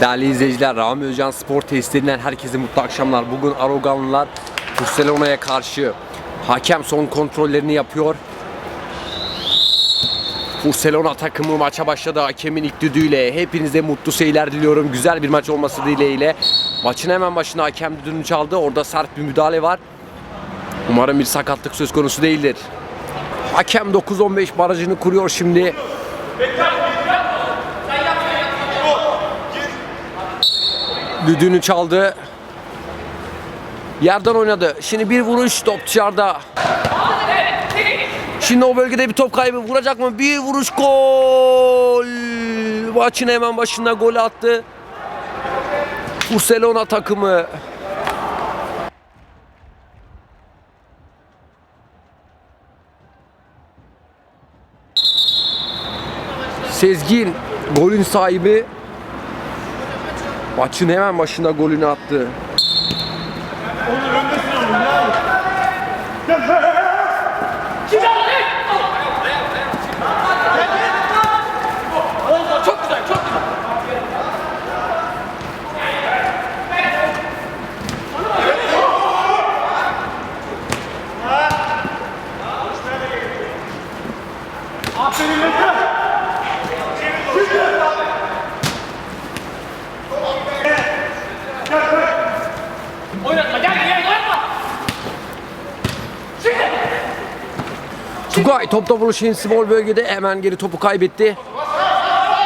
Değerli izleyiciler, Rami Özcan Spor Testlerinden herkese mutlu akşamlar. Bugün Aragonlular Barcelona'ya karşı hakem son kontrollerini yapıyor. Barcelona takımı maça başladı hakemin ilk düdüğüyle. Hepinize mutlu seyirler diliyorum. Güzel bir maç olması dileğiyle. Maçın hemen başında hakem düdüğünü çaldı. Orada sert bir müdahale var. Umarım bir sakatlık söz konusu değildir. Hakem 9-15 barajını kuruyor şimdi. Düdüğünü çaldı. Yerden oynadı. Şimdi bir vuruş top dışarıda. Şimdi o bölgede bir top kaybı vuracak mı? Bir vuruş gol. Maçın hemen başında gol attı. Barcelona takımı. Sezgin golün sahibi maçın hemen başında golünü attı. Oynatma gel gel oynatma. Tugay topta buluşan small bölgede hemen geri topu kaybetti.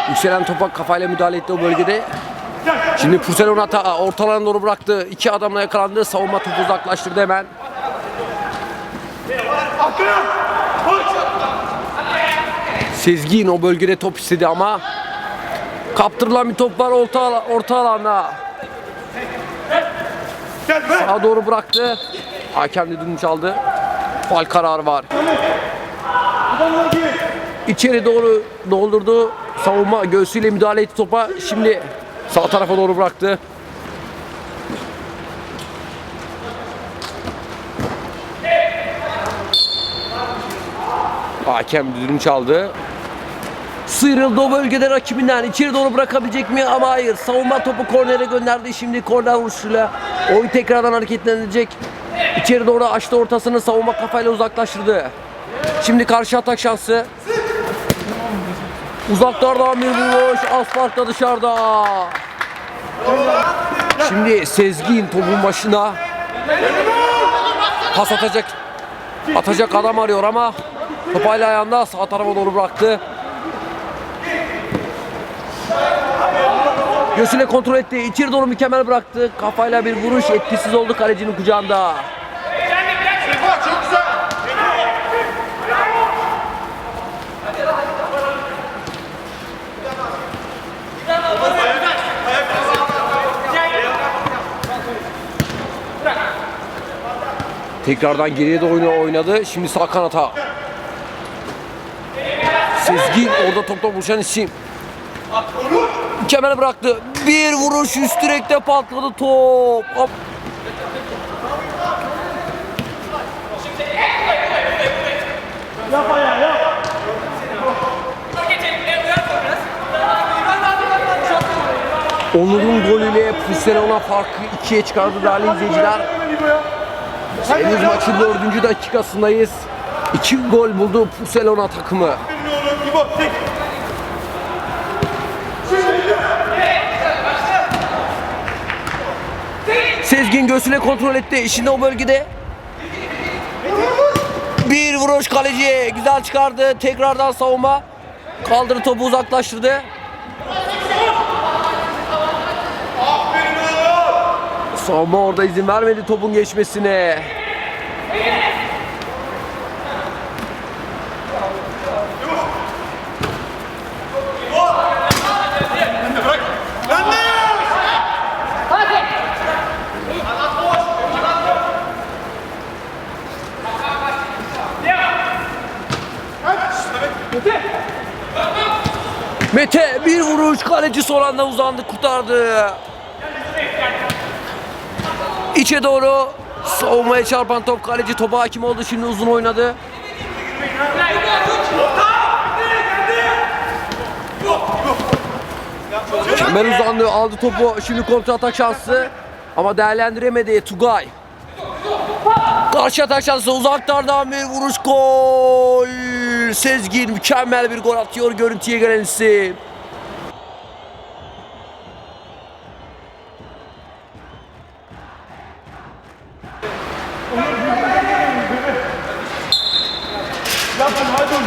Yükselen topa kafayla müdahale etti o bölgede. Şimdi Barcelona ta ortalarına doğru bıraktı. İki adamla yakalandı. Savunma topu uzaklaştırdı hemen. Sezgin o bölgede top istedi ama kaptırılan bir top var orta, orta alanda. Sağa doğru bıraktı. Hakem düdüğünü çaldı. Fal kararı var. İçeri doğru doldurdu. Savunma göğsüyle müdahale etti topa. Şimdi sağ tarafa doğru bıraktı. Hakem düdüğünü çaldı. Sıyrıldı o bölgede rakibinden. İçeri doğru bırakabilecek mi? Ama hayır. Savunma topu kornere gönderdi. Şimdi korner vuruşuyla oyun tekrardan hareketlenecek. İçeri doğru açtı ortasını. Savunma kafayla uzaklaştırdı. Şimdi karşı atak şansı. Uzaklardan bir vuruş. Asfaltta dışarıda. Şimdi Sezgin topun başına. Pas atacak. Atacak adam arıyor ama topayla ayağında sağ tarafa doğru bıraktı. Göğsüyle kontrol etti. İçeri doğru mükemmel bıraktı. Kafayla bir vuruş etkisiz oldu kalecinin kucağında. Tekrardan geriye doğru oynadı. Şimdi sağ kanata. Sezgin orada topla buluşan isim. Mükemmel bıraktı. Bir vuruş üst direkte patladı top. Hop. Onur'un golüyle Barcelona farkı ikiye çıkardı değerli izleyiciler. Henüz maçın dördüncü dakikasındayız. İki gol buldu Barcelona takımı. Sezgin göğsüne kontrol etti. Şimdi o bölgede. Bir vuruş kaleci. Güzel çıkardı. Tekrardan savunma. Kaldırı topu uzaklaştırdı. Savunma orada izin vermedi topun geçmesine. Mete bir vuruş kaleci son anda uzandı kurtardı. İçe doğru savunmaya çarpan top kaleci topa hakim oldu şimdi uzun oynadı. Kemal uzandı aldı topu. Şimdi kontra atak şansı. Ama değerlendiremedi Tugay. Karşı atak şansı uzaklardan bir vuruş gol. Sezgin mükemmel bir gol atıyor görüntüye gelen isim. Yapın hadi oğlum.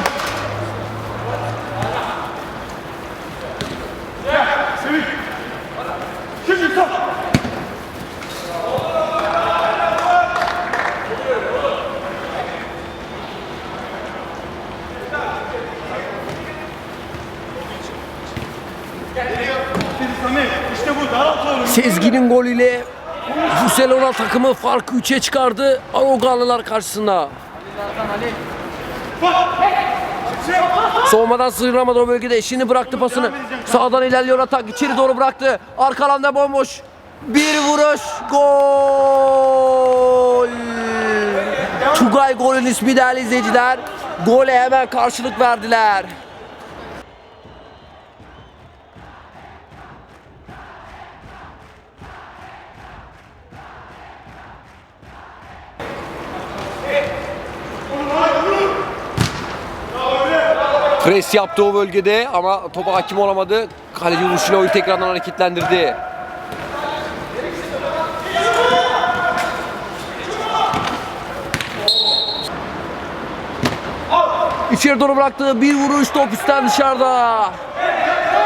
Gel, Sevik. Şimdi top. Aferin Samet. İşte bu. Daralt oğlum. Sezgin'in golüyle Barcelona takımı farkı 3'e çıkardı Aroganlılar karşısında. Soğumadan sıyrılamadı o bölgede eşini bıraktı pasını. Sağdan ilerliyor atak içeri doğru bıraktı. Arka alanda bomboş. Bir vuruş gol. Tugay golün ismi değerli izleyiciler. Gole hemen karşılık verdiler. Pres yaptı o bölgede ama topa hakim olamadı. Kaleci vuruşuyla oyunu tekrardan hareketlendirdi. İçeri doğru bıraktı. Bir vuruş top üstten dışarıda.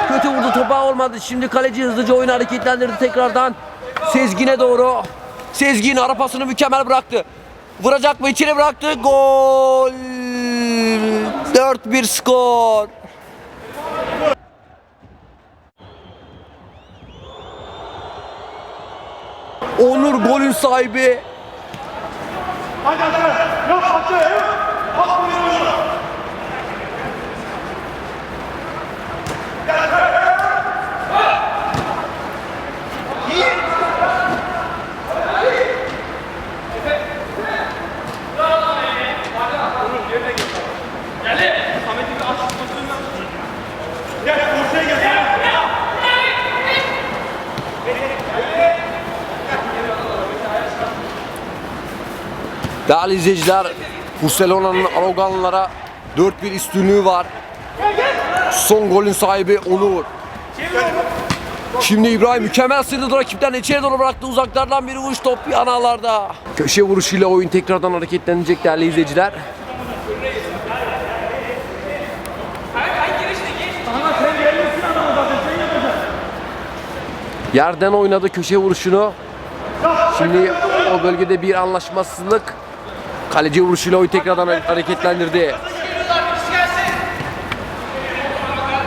Kötü vurdu topa olmadı. Şimdi kaleci hızlıca oyunu hareketlendirdi tekrardan. Sezgin'e doğru. Sezgin ara pasını mükemmel bıraktı. Vuracak mı? İçeri bıraktı. Gol. 4-1 skor. Onur golün sahibi. Hadi hadi. Yok hadi. Yok. Bak buraya. Gel, ortaya gel. Değerli izleyiciler, Barcelona'nın Aragonlara 4-1 üstünlüğü var. Son golün sahibi Onur. Şimdi İbrahim mükemmel sıyrıldı rakipten içeri doğru bıraktı uzaklardan bir vuruş top yanarlarda. Köşe vuruşuyla oyun tekrardan hareketlenecek değerli izleyiciler. Yerden oynadı köşe vuruşunu. Şimdi o bölgede bir anlaşmazlık. Kaleci vuruşuyla oyun tekrardan hareketlendirdi.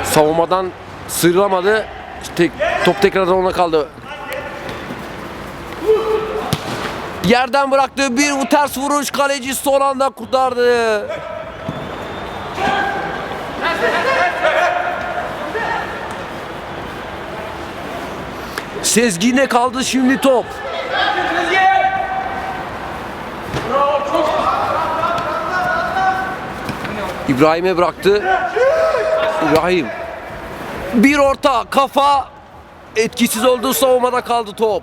Savunmadan sıyrılamadı. Tek, top tekrardan ona kaldı. Yerden bıraktı. Bir ters vuruş kaleci son anda kurtardı. Sezgin'e kaldı şimdi top. İbrahim'e bıraktı. İbrahim. Bir orta kafa etkisiz oldu savunmada kaldı top.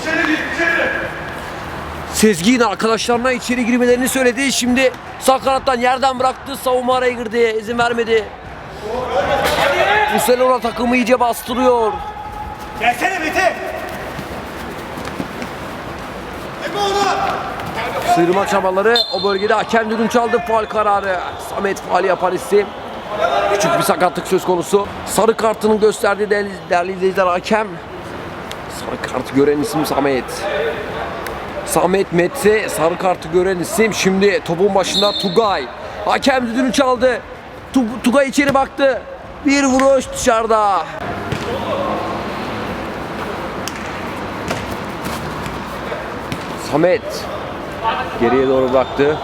İçeri. Sezgin arkadaşlarına içeri girmelerini söyledi. Şimdi sağ kanattan yerden bıraktı. Savunma araya girdi. izin vermedi. Barcelona takımı iyice bastırıyor. Gelsene Mete. Sıyırma çabaları o bölgede hakem düdüm çaldı. Faal kararı. Samet faal yapan isim. Küçük bir sakatlık söz konusu. Sarı kartının gösterdiği değerli, değerli izleyiciler hakem. Sarı kartı gören isim Samet. Samet Metse sarı kartı gören isim. Şimdi topun başında Tugay. Hakem düdüğünü çaldı. Tu- Tugay içeri baktı. Bir vuruş dışarıda. Samet geriye doğru bıraktı.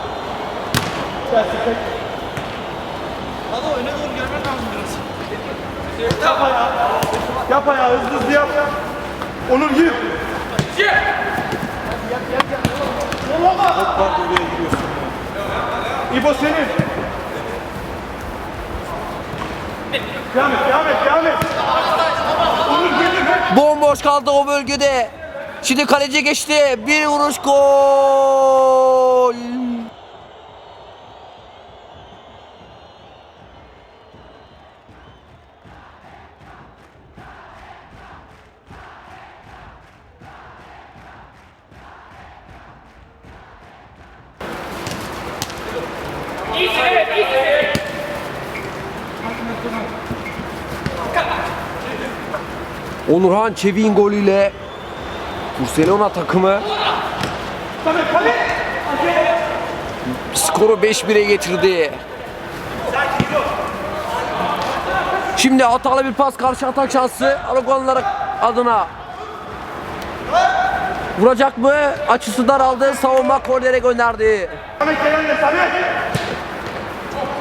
Yap ayağı, hızlı hızlı yap. Onur gir. Top var oraya giriyorsun. İbo senin. Devam. Bomboş kaldı o bölgede. Şimdi kaleci geçti. Bir vuruş gol. Onurhan Çevik'in golüyle Barcelona takımı skoru 5-1'e getirdi. Şimdi hatalı bir pas karşı atak şansı Aragonlar adına. Vuracak mı? Açısı daraldı. Savunma kornere gönderdi.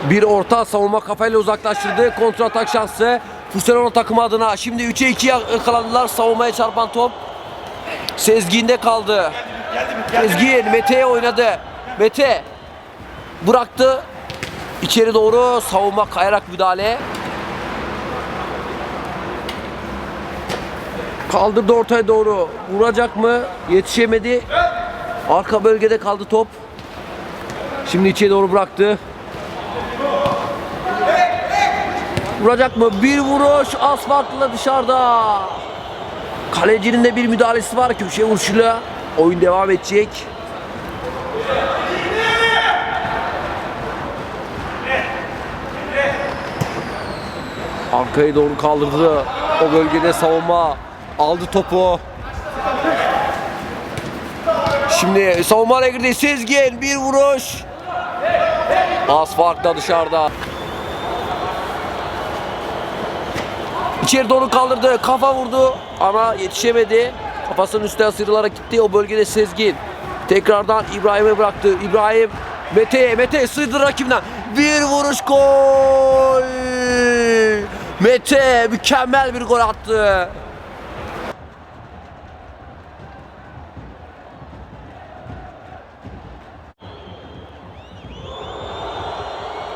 Bir orta savunma kafayla uzaklaştırdı. Kontra atak şansı. Barcelona takımı adına. Şimdi 3'e 2 yakalandılar. Savunmaya çarpan top. Sezgin'de kaldı. Sezgin Mete'ye oynadı. Mete bıraktı. İçeri doğru savunma kayarak müdahale. Kaldırdı ortaya doğru. Vuracak mı? Yetişemedi. Arka bölgede kaldı top. Şimdi içeri doğru bıraktı. Vuracak mı? Bir vuruş asfaltla dışarıda. Kalecinin de bir müdahalesi var köşe vuruşuyla. Oyun devam edecek. Arkaya doğru kaldırdı. O bölgede savunma aldı topu. Şimdi savunma girdi. Sezgin bir vuruş. Az farkla dışarıda. İçeri doğru kaldırdı. Kafa vurdu ama yetişemedi. Kafasının üstüne sıyrılarak gitti. O bölgede Sezgin. Tekrardan İbrahim'e bıraktı. İbrahim Mete'ye. Mete sıyırdı rakibinden. Bir vuruş gol. Mete mükemmel bir gol attı.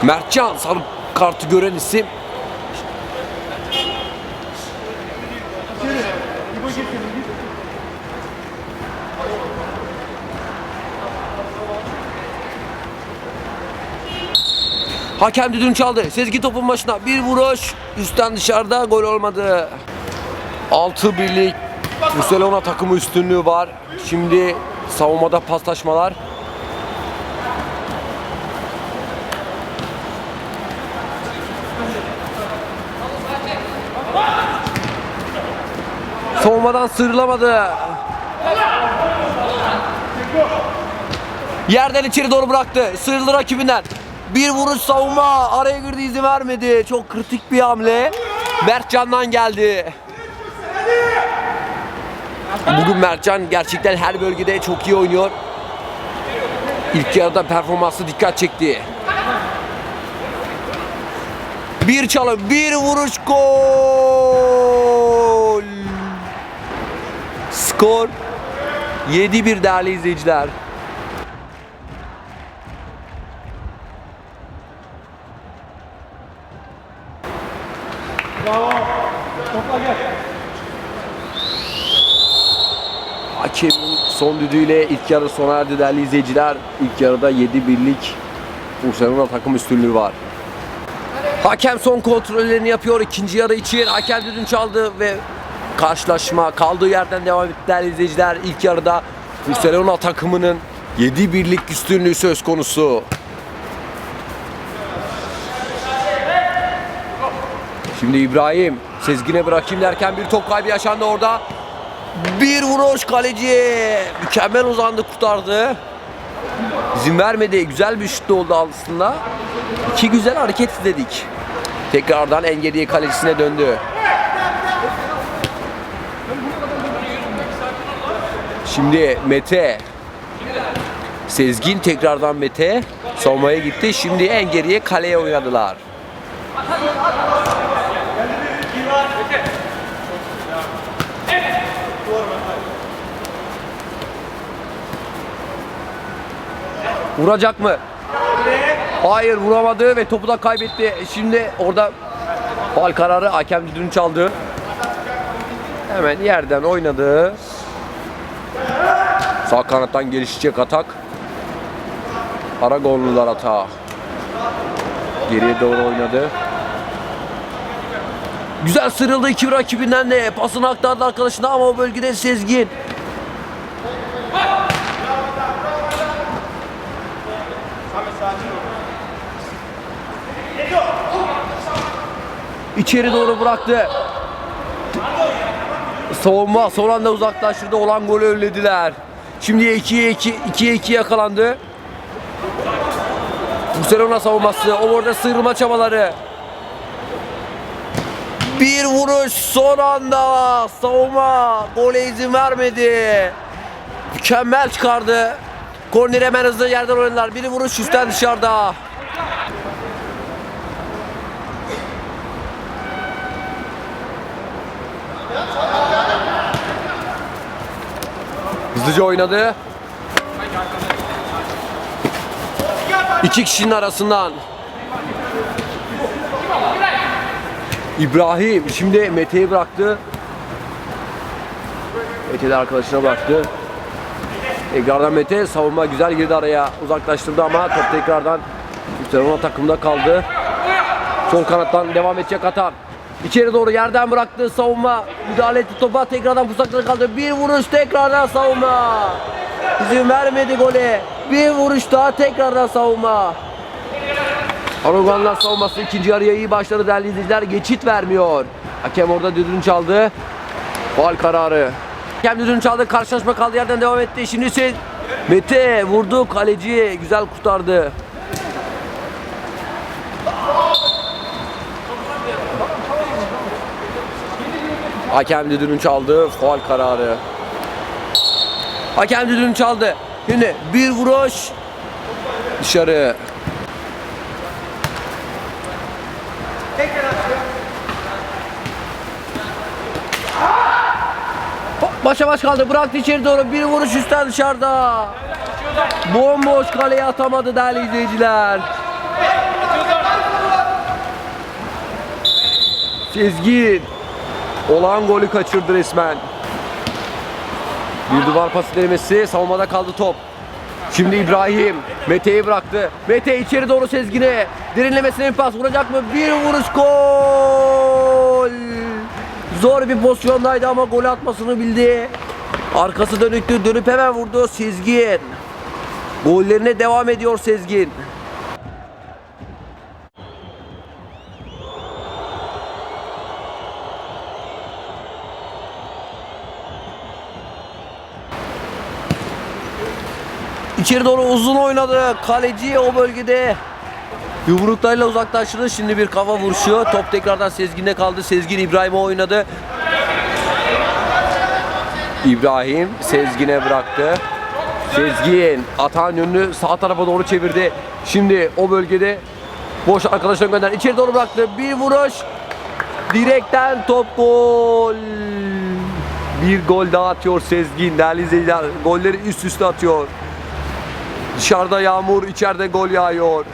Mertcan sarı kartı gören isim İbo gir senin gir. Hakem düdüğünü çaldı. Sezgi topun başına bir vuruş. Üstten dışarıda gol olmadı. 6 birlik Barcelona takımı üstünlüğü var. Şimdi savunmada paslaşmalar. Savunmadan sıyrılamadı. Yerden içeri doğru bıraktı. Sıyrıldı rakibinden. Bir vuruş savunma. Araya girdi izin vermedi. Çok kritik bir hamle. Mertcan'dan geldi. Bugün Mertcan gerçekten her bölgede çok iyi oynuyor. İlk yarıda performansı dikkat çekti. Bir çalım, bir vuruş gol. Skor 7-1 değerli izleyiciler. Bravo. Topla gel. Hakemin son düdüğüyle ilk yarı sona erdi değerli izleyiciler. İlk yarıda 7 birlik Barcelona takım üstünlüğü var. Hakem son kontrollerini yapıyor ikinci yarı için. Hakem düdüğünü çaldı ve karşılaşma kaldığı yerden devam etti değerli izleyiciler. İlk yarıda Barcelona takımının 7 birlik üstünlüğü söz konusu. Şimdi İbrahim Sezgin'e bırakayım derken bir top kaybı yaşandı orada. Bir vuruş kaleci. Mükemmel uzandı kurtardı. İzin vermedi. Güzel bir şut oldu aslında. İki güzel hareket izledik. Tekrardan en geriye kalecisine döndü. Şimdi Mete. Sezgin tekrardan Mete. Savunmaya gitti. Şimdi en geriye kaleye oynadılar. Vuracak mı? Hayır vuramadı ve topu da kaybetti. Şimdi orada faul kararı hakem düdüğünü çaldı. Hemen yerden oynadı. Sağ kanattan gelişecek atak. Aragonlular atağı. Geriye doğru oynadı. Güzel sıyrıldı iki rakibinden de. Pasını aktardı arkadaşına ama o bölgede Sezgin. İçeri doğru bıraktı. Savunma son anda uzaklaştırdı. Olan golü önlediler. Şimdi 2'ye 2 2'ye 2 yakalandı. Barcelona savunması. O orada sıyrılma çabaları. Bir vuruş son anda savunma gole izin vermedi. Mükemmel çıkardı. Korner hemen hızlı yerden oynadılar. Bir vuruş üstten dışarıda. Hızlıca oynadı. İki kişinin arasından. İbrahim şimdi Mete'yi bıraktı. Mete de arkadaşına bıraktı. Tekrardan Mete savunma güzel girdi araya uzaklaştırdı ama top tekrardan Barcelona takımda kaldı. Sol kanattan devam edecek atak. İçeri doğru yerden bıraktı savunma. Müdahale etti topa tekrardan pusakları kaldı. Bir vuruş tekrardan savunma. İzin vermedi gole. Bir vuruş daha tekrardan savunma. Aragonlar savunması ikinci yarıya iyi başladı değerli izleyiciler. Geçit vermiyor. Hakem orada düdüğünü çaldı. Faul kararı. Hakem düdüğünü çaldı. Karşılaşma kaldığı yerden devam etti. Şimdi ise Mete vurdu. Kaleci güzel kurtardı. Hakem düdüğünü çaldı. Faul kararı. Hakem düdüğünü çaldı. Şimdi bir vuruş dışarı. Başa baş kaldı. Bıraktı içeri doğru. Bir vuruş üstten dışarıda. Bomboş kaleye atamadı değerli izleyiciler. Sezgin. Olan golü kaçırdı resmen. Bir duvar pası denemesi. Savunmada kaldı top. Şimdi İbrahim Mete'yi bıraktı. Mete içeri doğru Sezgin'e. Derinlemesine bir pas vuracak mı? Bir vuruş gol. Zor bir pozisyondaydı ama gol atmasını bildi. Arkası dönüktü. Dönüp hemen vurdu Sezgin. Gollerine devam ediyor Sezgin. İçeri doğru uzun oynadı. Kaleci o bölgede yumruklarıyla uzaklaştırdı. Şimdi bir kafa vuruşu. Top tekrardan Sezgin'de kaldı. Sezgin İbrahim'e oynadı. İbrahim Sezgin'e bıraktı. Sezgin atağın yönünü sağ tarafa doğru çevirdi. Şimdi o bölgede boş arkadaşına gönder. İçeri doğru bıraktı. Bir vuruş. Direkten top gol. Bir gol daha atıyor Sezgin. Değerli izleyiciler golleri üst üste atıyor. Dışarıda yağmur, içeride gol yağıyor.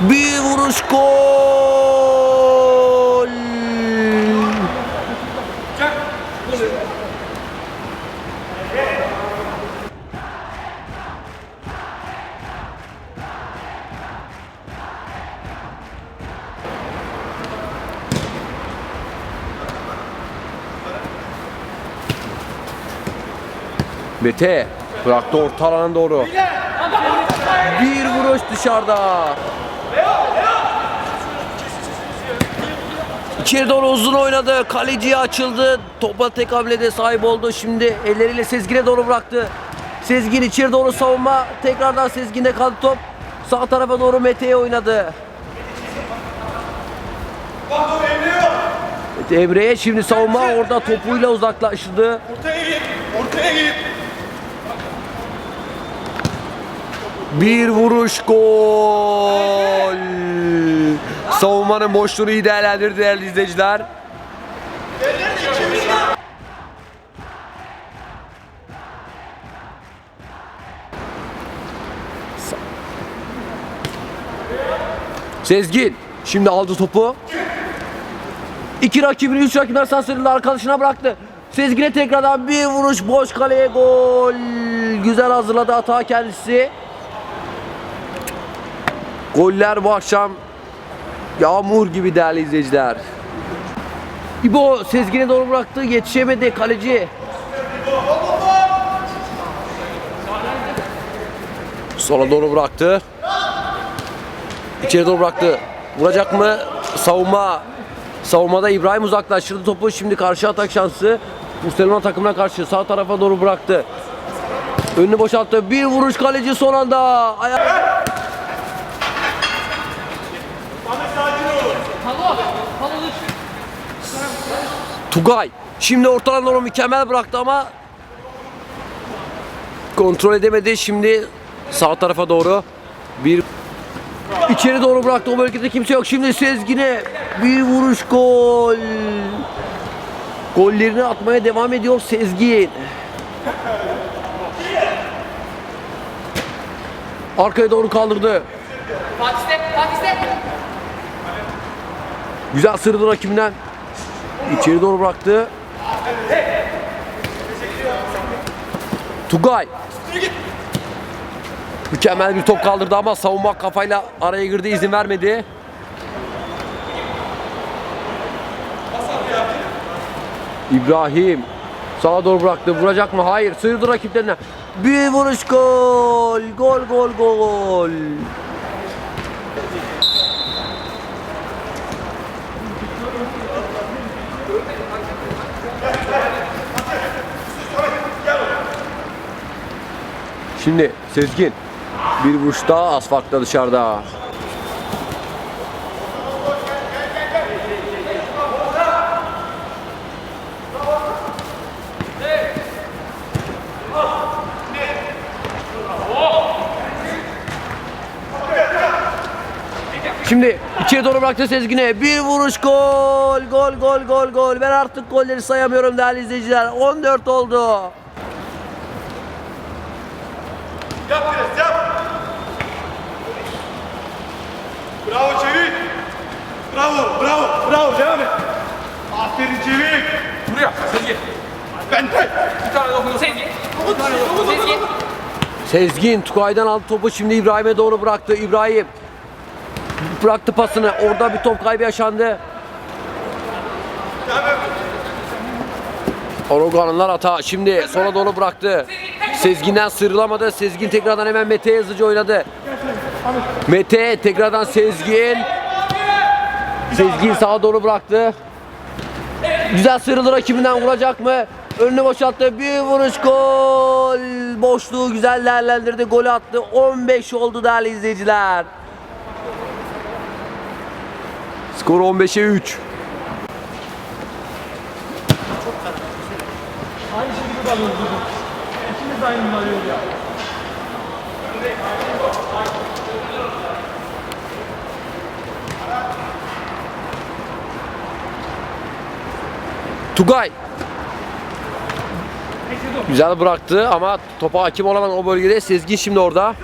Bir vuruş gol. Mete bıraktı orta alana doğru. Bir vuruş dışarıda. İçeri doğru uzun oynadı. Kaleciye açıldı. Topa tek hamlede sahip oldu. Şimdi elleriyle Sezgin'e doğru bıraktı. Sezgin içeri doğru savunma. Tekrardan Sezgin'de kaldı top. Sağ tarafa doğru Mete'ye oynadı. Mete Emre'ye şimdi savunma orada topuyla uzaklaştırdı. Ortaya git. Ortaya git. Bir vuruş gol. Savunmanın boşluğunu iyi değerlendirdi değerli izleyiciler. Sezgin şimdi aldı topu. İki rakibini, üç rakibini arasında arkadaşına bıraktı. Sezgin'e tekrardan bir vuruş boş kaleye gol. Güzel hazırladı hata kendisi. Goller bu akşam yağmur gibi değerli izleyiciler. İbo Sezgin'e doğru bıraktı. Yetişemedi kaleci. Sola doğru bıraktı. İçeri doğru bıraktı. Vuracak mı? Savunma. Savunmada İbrahim uzaklaştırdı topu. Şimdi karşı atak şansı. Barcelona takımına karşı sağ tarafa doğru bıraktı. Önünü boşalttı. Bir vuruş kaleci son anda. Aya- Tugay. Şimdi ortadan doğru mükemmel bıraktı ama kontrol edemedi. Şimdi sağ tarafa doğru bir içeri doğru bıraktı. O bölgede kimse yok. Şimdi Sezgin'e bir vuruş gol. Gollerini atmaya devam ediyor Sezgin. Arkaya doğru kaldırdı. Güzel sırdı rakibinden. İçeri doğru bıraktı. Tugay. Mükemmel bir top kaldırdı ama savunma kafayla araya girdi izin vermedi. İbrahim sağa doğru bıraktı. Vuracak mı? Hayır. Sıyırdı rakiplerine. Bir vuruş gol. Gol gol gol. Şimdi Sezgin bir vuruş daha asfaltta dışarıda. Şimdi içeri doğru bıraktı Sezgin'e. Bir vuruş gol. Gol gol gol gol. Ben artık golleri sayamıyorum değerli izleyiciler. 14 oldu. Yap biraz yap. Bravo Çevik. Bravo, bravo. Devam et. Aferin Çevik. Buraya, Sezgin. Ben de. Bir tane dokun. Sezgin. Bir tane dokun. Sezgin. Sezgin Tukay'dan aldı topu şimdi İbrahim'e doğru bıraktı. İbrahim bıraktı pasını. Orada bir top kaybı yaşandı. Oroganlar hata. Şimdi sola doğru bıraktı. Sezgin'den sıyrılamadı. Sezgin tekrardan hemen Mete'ye hızlıca oynadı. Mete tekrardan Sezgin. Sezgin sağa doğru bıraktı. Güzel sıyrıldı rakibinden vuracak mı? Önünü boşalttı. Bir vuruş gol. Boşluğu güzel değerlendirdi. Golü attı. 15 oldu değerli izleyiciler. Skor 15'e 3. Aynı şekilde alıyoruz. İkimiz de aynı alıyoruz ya. Tugay. Güzel bıraktı ama topa hakim olamadan o bölgede Sezgin şimdi orada.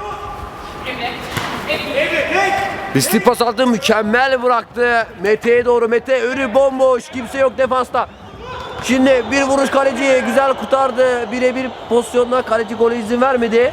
Riskli pas aldı mükemmel bıraktı. Mete'ye doğru Mete önü bomboş kimse yok defansta. Şimdi bir vuruş kaleci güzel kurtardı. Birebir pozisyonda kaleci gole izin vermedi.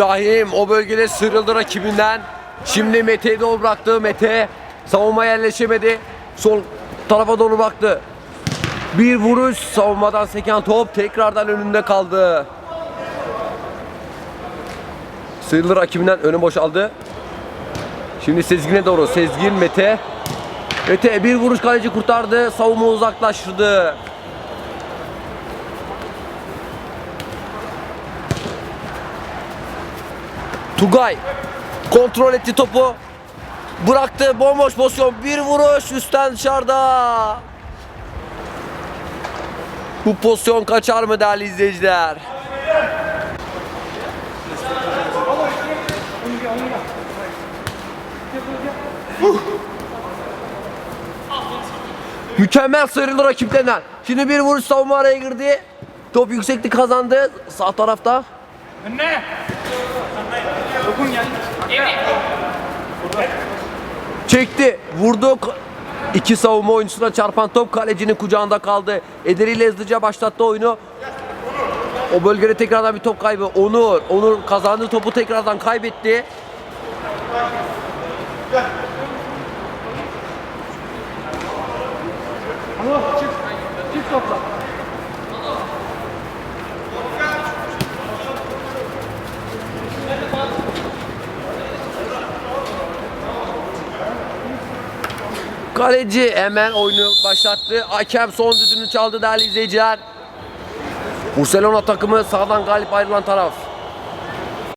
İbrahim o bölgede sıyrıldı rakibinden. Şimdi Mete'ye doğru bıraktı. Mete savunma yerleşemedi. Sol tarafa doğru baktı. Bir vuruş savunmadan seken top tekrardan önünde kaldı. Sıyrılır rakibinden önü boşaldı. Şimdi Sezgin'e doğru. Sezgin Mete. Mete bir vuruş kaleci kurtardı. Savunma uzaklaştırdı. Tugay kontrol etti topu. Bıraktı bomboş pozisyon. Bir vuruş üstten dışarıda. Bu pozisyon kaçar mı değerli izleyiciler? Mükemmel sıyrıldı rakiplerinden. Şimdi bir vuruş savunma araya girdi. Top yükseklik kazandı. Sağ tarafta. Önüne. Çekti. Vurdu. İki savunma oyuncusuna çarpan top kalecinin kucağında kaldı. Ederiyle hızlıca başlattı oyunu. O bölgede tekrardan bir top kaybı. Onur. Onur kazandığı topu tekrardan kaybetti. Anıl çık. Çık topla. Kaleci hemen oyunu başlattı. Hakem son düdüğünü çaldı değerli izleyiciler. Barcelona takımı sağdan galip ayrılan taraf.